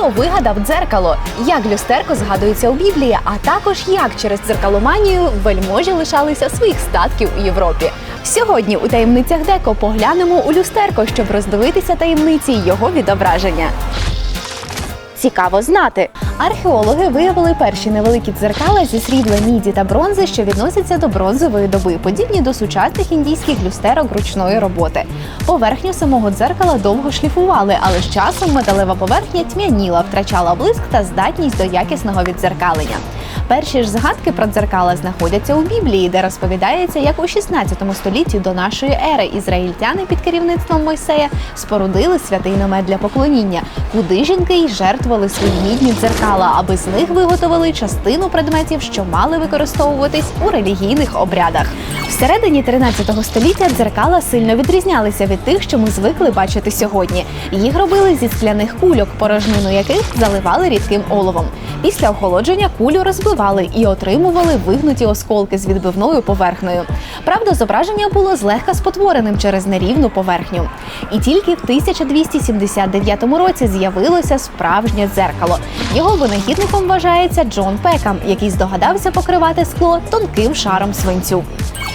Хто вигадав дзеркало? Як люстерко згадується у Біблії, а також як через дзеркаломанію вельможі лишалися своїх статків у Європі. Сьогодні у таємницях Деко поглянемо у люстерко, щоб роздивитися таємниці його відображення. Цікаво знати. Археологи виявили перші невеликі дзеркала зі срібла, міді та бронзи, що відносяться до бронзової доби, подібні до сучасних індійських люстерок ручної роботи. Поверхню самого дзеркала довго шліфували, але з часом металева поверхня тьмяніла, втрачала блиск та здатність до якісного віддзеркалення. Перші ж згадки про дзеркала знаходяться у Біблії, де розповідається, як у 16 столітті до нашої ери ізраїльтяни під керівництвом Мойсея спорудили святий намет для поклоніння, куди жінки й жертвували свої мідні дзеркала, аби з них виготовили частину предметів, що мали використовуватись у релігійних обрядах. Всередині 13 століття дзеркала сильно відрізнялися від тих, що ми звикли бачити сьогодні. Їх робили зі скляних кульок, порожнину яких заливали рідким оловом. Після охолодження кулю розбивали і отримували вигнуті осколки з відбивною поверхнею. Правда, зображення було злегка спотвореним через нерівну поверхню. І тільки в 1279 році з'явилося справжнє дзеркало. Його винахідником вважається Джон Пекам, який здогадався покривати скло тонким шаром свинцю.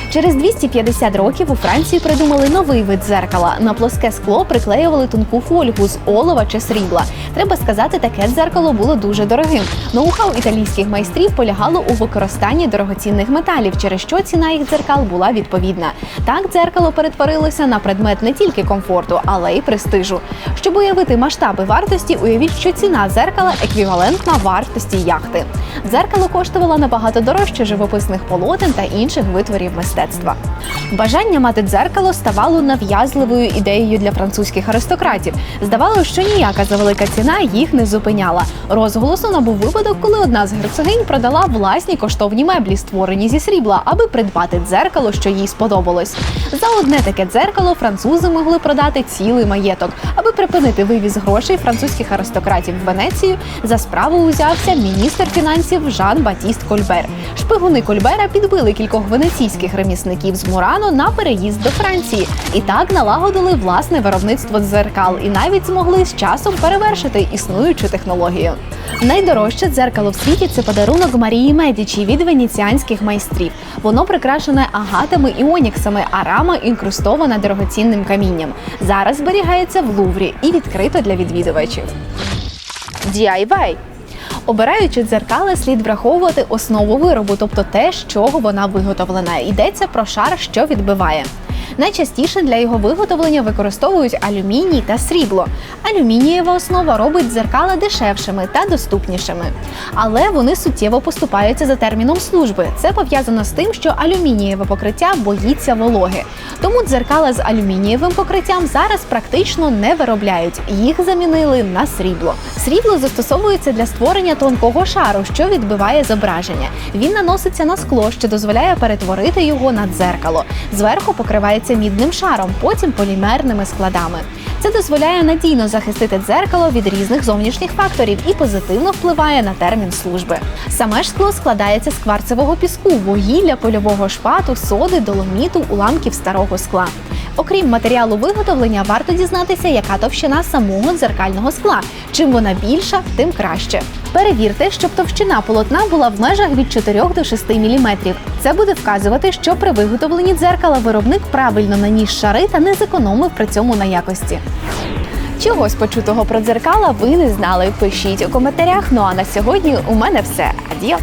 Через 250 років у Франції придумали новий вид дзеркала. На плоске скло приклеювали тонку фольгу з олова чи срібла. Треба сказати, таке дзеркало було дуже дорогим. Ноу-хау італійських майстрів полягало у використанні дорогоцінних металів, через що ціна їх дзеркал була відповідна. Так дзеркало перетворилося на предмет не тільки комфорту, але й престижу. Щоб уявити масштаби вартості, уявіть, що ціна дзеркала еквівалентна вартості яхти. Дзеркало коштувало набагато дорожче живописних полотен та інших витворів мистецтва. Бажання мати дзеркало ставало нав'язливою ідеєю для французьких аристократів. Здавалося, що ніяка завелика ціна їх не зупиняла. Розголосу набув випадок, коли одна з герцогинь продала власні коштовні меблі, створені зі срібла, аби придбати дзеркало, що їй сподобалось. За одне таке дзеркало французи могли продати цілий маєток. Аби припинити вивіз грошей французьких аристократів в Венецію, за справу узявся міністр фінансів Жан Батіст Кольбер. Шпигуни Кольбера підбили кількох венеційських ремісників з Мурано на переїзд до Франції і так налагодили власне виробництво дзеркал і навіть змогли з часом перевершити існуючу технологію. Найдорожче дзеркало в світі це подарунок Марії Медічі від венеціанських майстрів. Воно прикрашене агатами і оніксами, а рама інкрустована дорогоцінним камінням. Зараз зберігається в Луврі і відкрито для відвідувачів. DIY Обираючи дзеркала, слід враховувати основу виробу, тобто те, з чого вона виготовлена. Йдеться про шар, що відбиває. Найчастіше для його виготовлення використовують алюміній та срібло. Алюмінієва основа робить дзеркала дешевшими та доступнішими. Але вони суттєво поступаються за терміном служби. Це пов'язано з тим, що алюмінієве покриття боїться вологи. Тому дзеркала з алюмінієвим покриттям зараз практично не виробляють. Їх замінили на срібло. Срібло застосовується для створення тонкого шару, що відбиває зображення. Він наноситься на скло, що дозволяє перетворити його на дзеркало. Зверху покривається мідним шаром, потім полімерними складами. Це дозволяє надійно захистити дзеркало від різних зовнішніх факторів і позитивно впливає на термін служби. Саме ж скло складається з кварцевого піску, вугілля, польового шпату, соди, доломіту, уламків старого скла. Окрім матеріалу виготовлення, варто дізнатися, яка товщина самого дзеркального скла. Чим вона більша, тим краще. Перевірте, щоб товщина полотна була в межах від 4 до 6 мм. Це буде вказувати, що при виготовленні дзеркала виробник правильно наніс шари та не зекономив при цьому на якості. Чогось почутого про дзеркала ви не знали. Пишіть у коментарях. Ну а на сьогодні у мене все. Адіо!